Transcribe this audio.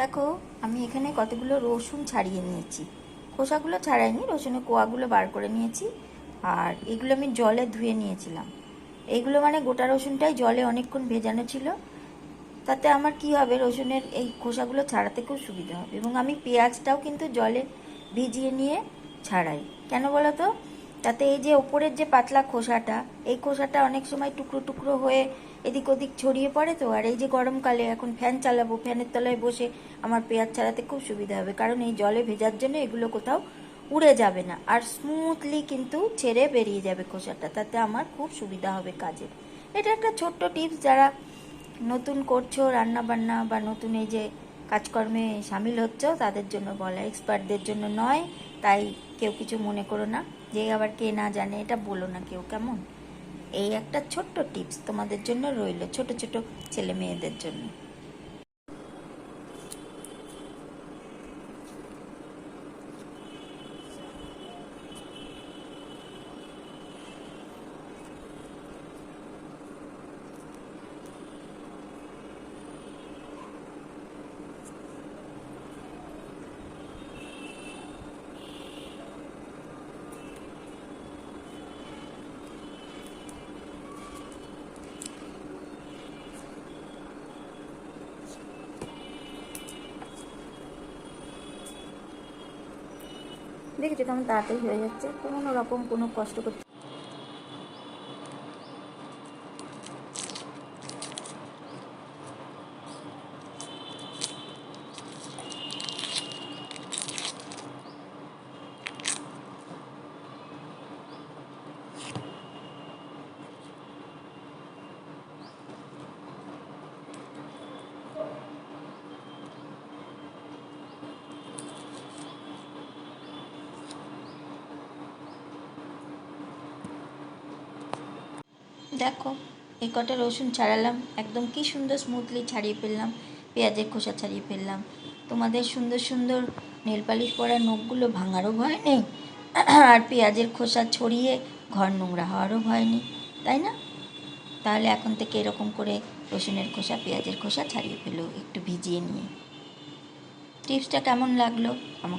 দেখো, আমি এখানে কতগুলো রসুন ছাড়িয়ে নিয়েছি। খোসাগুলো ছাড়াইনি রসুনের কোয়াগুলো বার করে নিয়েছি। আর এগুলো আমি জলে ধুয়ে নিয়েছিলাম। এইগুলো মানে গোটা রসুনটাই জলে অনেকক্ষণ ভেজানো ছিল। তাতে আমার কি হবে, রসুনের এই খোসাগুলো ছাড়াতে খুব সুবিধা হবে। এবং আমি পেঁয়াজটাও কিন্তু জলে ভিজিয়ে নিয়ে ছাড়াই। কেন বলো তো? তাতে এই যে ওপরের যে পাতলা খোসাটা, এই খোসাটা অনেক সময় টুকরো টুকরো হয়ে এদিক ওদিক ছড়িয়ে পড়ে তো, আর এই যে গরমকালে এখন ফ্যান চালাবো, ফ্যানের তলায় বসে আমার পেঁয়াজ ছাড়াতে খুব সুবিধা হবে, কারণ এই জলে ভেজার জন্য এগুলো কোথাও উড়ে যাবে না, আর স্মুথলি কিন্তু ছেড়ে বেরিয়ে যাবে খোসাটা, তাতে আমার খুব সুবিধা হবে কাজে এটা একটা ছোট্ট টিপস যারা নতুন করছ রান্না বান্না বা নতুন এই যে কাজকর্মে সামিল হচ্ছ, তাদের জন্য বলা এক্সপার্টদের জন্য নয়, তাই কেউ কিছু মনে করো না। যে আবার কে না জানে, এটা বলো না কেউ, কেমন? এই একটা ছোট্ট টিপস তোমাদের জন্য রইল, ছোট ছোট ছেলে মেয়েদের জন্য। দেখেছ কেমন তাড়াতাড়ি হয়ে যাচ্ছে। কোনো রকম কোনো কষ্ট করতে দেখো, এই কটা রসুন ছাড়ালাম, একদম কি সুন্দর স্মুথলি ছাড়িয়ে ফেললাম, পেঁয়াজের খোসা ছাড়িয়ে ফেললাম। তোমাদের সুন্দর সুন্দর নেল পালিশ পরা নখগুলো ভাঙারও ভয় নেই, আর পেঁয়াজের খোসা ছড়িয়ে ঘর নোংরা হওয়ারও ভয় নেই, তাই না? তাহলে এখন থেকে এরকম করে রসুনের খোসা, পেঁয়াজের খোসা ছাড়িয়ে ফেলো, একটু ভিজিয়ে নিয়ে। টিপসটা কেমন লাগল? আমাকে